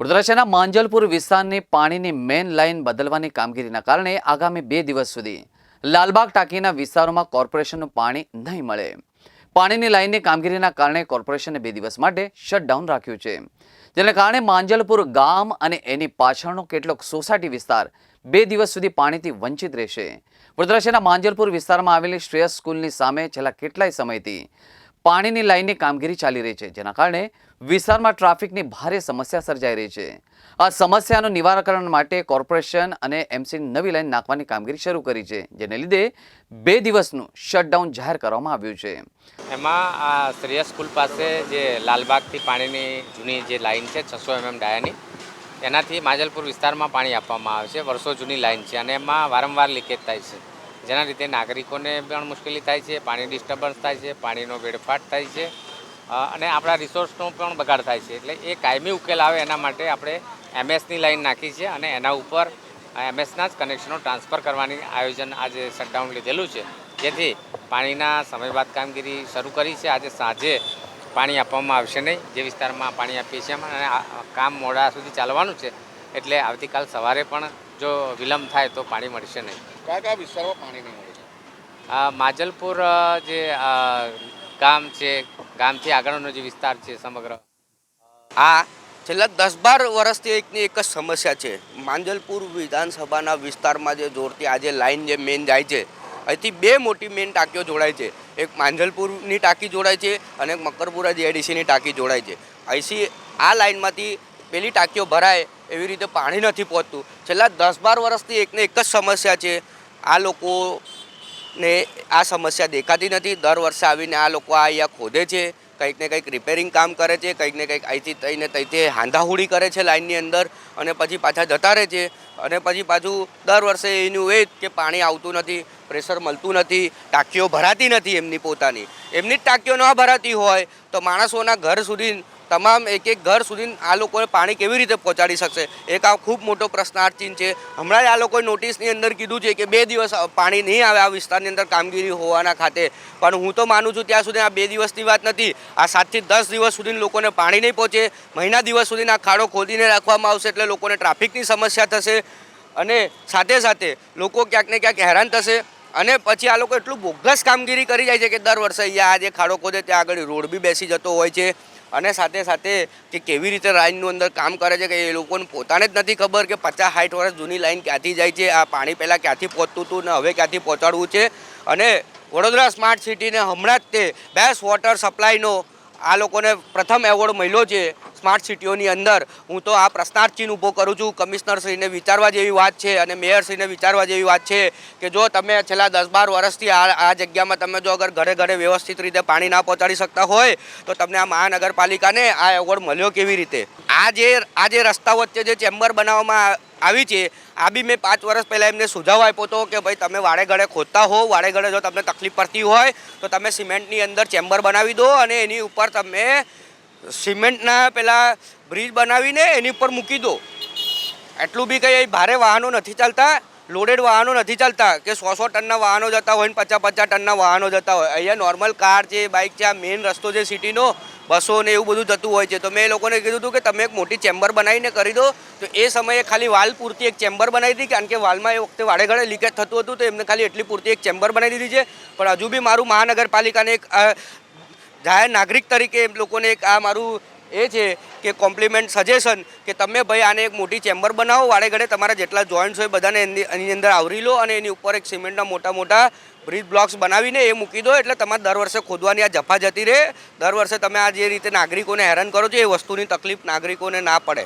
વડોદરા માંજલપુર વિસ્તારની પાણીની main line બદલવાની કામગીરીના કારણે આગામી બે દિવસ સુધી લાલબાગ ટાંકીના વિસ્તારોમાં કોર્પોરેશનનું પાણી નહીં મળે. પાણીની લાઇનની કામગીરીના કારણે કોર્પોરેશને બે દિવસ માટે શટડાઉન રાખ્યું છે. જેને કારણે માંજલપુર ગામ અને એની પાછળનો કેટલોક સોસાયટી વિસ્તાર બે દિવસ સુધી પાણીથી વંચિત રહેશે. વડોદરા શહેરના માંજલપુર વિસ્તારમાં આવેલી શ્રેયસ સ્કૂલની સામે છેલ્લા કેટલાય સમયથી પાણીની લાઇનની કામગીરી ચાલી રહી છે, જેના કારણે વિસ્તારમાં ટ્રાફિકની ભારે સમસ્યા સર્જાઈ રહી છે. આ સમસ્યાનું નિવારણ માટે કોર્પોરેશન અને એમસી નવી લાઇન નાખવાની કામગીરી શરૂ કરી છે, જેને લીધે બે દિવસનું શટડાઉન જાહેર કરવામાં આવ્યું છે. એમાં આ શ્રેયસ સ્કૂલ પાસે જે લાલબાગથી પાણીની જૂની જે લાઈન છે, છસો એમએમ ડાયાની, એનાથી માજલપુર વિસ્તારમાં પાણી આપવામાં આવે છે, વર્ષો જૂની લાઈન છે અને એમાં વારંવાર લીકેજ થાય છે. જેના લીધે નાગરિકોને પણ મુશ્કેલી થાય છે, પાણી ડિસ્ટર્બન્સ થાય છે, પાણીનો વેડફાટ થાય છે. અને આપણા રિસોર્સનો પણ બગાડ થાય છે. એટલે એ કાયમી ઉકેલ આવે એના માટે આપણે એમએસની લાઈન નાખી છે અને એના ઉપર એમએસના જ કનેક્શનો ટ્રાન્સફર કરવાની આયોજન આજે શટડાઉન લીધેલું છે. જેથી પાણીના સમય બાદ કામગીરી શરૂ કરી છે. આજે સાંજે પાણી આપવામાં આવશે નહીં. જે વિસ્તારમાં પાણી આપીએ છીએ અને કામ મોડા સુધી ચાલવાનું છે. એટલે આવતીકાલ સવારે પણ જો વિલંબ થાય તો પાણી મળશે નહીં. કયા કયા વિસ્તારમાં પાણી નહીં મળે? માજલપુર જે ગામ છે ગામથી આગળનો જે વિસ્તાર છે સમગ્ર. આ છેલ્લા દસ બાર વર્ષથી એકની એક જ સમસ્યા છે. માંજલપુર વિધાનસભાના વિસ્તારમાં જે જોરથી આજે લાઈન જે મેન જાય છે, અહીંથી બે મોટી મેન ટાંકીઓ જોડાય છે. એક માંજલપુરની ટાંકી જોડાય છે અને એક મકરપુરા જીઆઈડીસીની ટાંકી જોડાય છે. અહીંથી આ લાઈનમાંથી પેલી ટાંકીઓ ભરાય એવી રીતે પાણી નથી પહોંચતું. છેલ્લા દસ બાર વર્ષથી એકને એક જ સમસ્યા છે. આ લોકોને આ સમસ્યા દેખાતી નથી. દર વર્ષે આવીને આ લોકો અહીંયા ખોદે છે, કંઈક ને કંઈક રિપેરિંગ કામ કરે છે, કંઈક ને કંઈક અહીંથી થઈને તઈથી હાંધાહુડી કરે છે લાઇનની અંદર અને પછી પાછા જતા રહે છે. અને પછી પાછું દર વર્ષે એનું એ કે પાણી આવતું નથી, પ્રેશર મળતું નથી, ટાંકીઓ ભરાતી નથી એમની પોતાની. એમની જ ટાંકીઓ ન ભરાતી હોય તો માણસોના ઘર સુધી તમામ એક એક ઘર સુધી આ લોકોને પાણી કેવી રીતે પહોંચાડી શકશે? એક આ ખૂબ મોટો પ્રશ્નાર્થ છે. હમણાં જ આ લોકોએ નોટિસની અંદર કીધું છે કે બે દિવસ પાણી નહીં આવે આ વિસ્તારની અંદર કામગીરી હોવાના ખાતે. પણ હું તો માનું છું ત્યાં સુધી આ બે દિવસની વાત નથી. આ સાતથી દસ દિવસ સુધી લોકોને પાણી નહીં પહોંચે. મહિના દિવસ સુધી આ ખાડો ખોદીને રાખવામાં આવશે એટલે લોકોને ટ્રાફિકની સમસ્યા થશે. અને સાથે સાથે લોકો ક્યાંક ને ક્યાંક હેરાન થશે. અને પછી આ લોકો એટલું બોગસ કામગીરી કરી જાય છે કે દર વર્ષે અહીંયા આજે ખાડો ખોદે, ત્યાં આગળ રોડ બી બેસી જતો હોય છે. અને સાથે સાથે કે કેવી રીતે લાઇનનું અંદર કામ કરે છે કે એ લોકોને પોતાને જ નથી ખબર કે પચાસ સાઠ વર્ષ જૂની લાઇન ક્યાંથી જાય છે, આ પાણી પહેલાં ક્યાંથી પહોંચતું હતું ને હવે ક્યાંથી પહોંચાડવું છે. અને વડોદરા સ્માર્ટ સિટીને હમણાં જ તે બેસ્ટ વોટર સપ્લાયનો આ લોકોને પ્રથમ એવોર્ડ મળ્યો છે સ્માર્ટ સિટીઓની અંદર. હું તો આ પ્રશ્નાર્થ ચિહ્ન ઊભો કરું છું. કમિશનરશ્રીને વિચારવા જેવી વાત છે અને મેયરશ્રીને વિચારવા જેવી વાત છે કે જો તમે છેલ્લા દસ બાર વર્ષથી આ આ જગ્યામાં તમે જો અગર ઘરે ઘરે વ્યવસ્થિત રીતે પાણી ના પહોંચાડી શકતા હોય, તો તમને આ મહાનગરપાલિકાને આ એવોર્ડ મળ્યો કેવી રીતે? આ જે આ જે રસ્તા વચ્ચે જે ચેમ્બર બનાવવામાં આવી છે. આ બી મેં પાંચ વર્ષ પહેલાં એમને સુઝાવ આપ્યો હતો કે ભાઈ તમે વાડે ગળે ખોદતા હો, વાડે ગળે જો તમને તકલીફ પડતી હોય, તો તમે સિમેન્ટની અંદર ચેમ્બર બનાવી દો અને એની ઉપર તમે સિમેન્ટના પેલા બ્રિજ બનાવીને એની ઉપર મૂકી દો. એટલું બી કંઈ ભારે વાહનો નથી ચાલતા લોડેડ વાહનો નથી ચાલતા, કે સો સો ટનના વાહનો જતા હોય ને પચાસ પચાસ ટનના વાહનો જતા હોય. અહીંયા નોર્મલ કાર છે બાઇક છે, આ મેઇન રસ્તો છે સિટીનો બસો ને એવું બધું જતું હોય છે. તો મેં એ લોકોને કીધું હતું કે તમે એક મોટી ચેમ્બર બનાવીને કરી દો. તો એ સમયે ખાલી વાલ પૂરતી એક ચેમ્બર બનાવી હતી, કારણ કે વાલમાં એ વખતે વાડે લીકેજ થતું હતું, તો એમને ખાલી એટલી પૂરતી એક ચેમ્બર બનાવી દીધી છે. પણ હજુ બી મારું મહાનગરપાલિકાને એક જાહેર નાગરિક તરીકે લોકોને એક આ મારું એ છે કે કોમ્પ્લિમેન્ટ સજેશન કે તમે ભાઈ આને એક મોટી ચેમ્બર બનાવો વાડે ઘડે તમારા જેટલા જોઈન્ટ્સ હોય બધાને એની અંદર આવરી લો અને એની ઉપર એક સિમેન્ટના મોટા મોટા બ્રિજ બ્લોક્સ બનાવીને એ મૂકી દો એટલે તમારે દર વર્ષે ખોદવાની આ જફા જતી રહે. દર વર્ષે તમે આ જે રીતે નાગરિકોને હેરાન કરો છો, એ વસ્તુની તકલીફ નાગરિકોને ના પડે.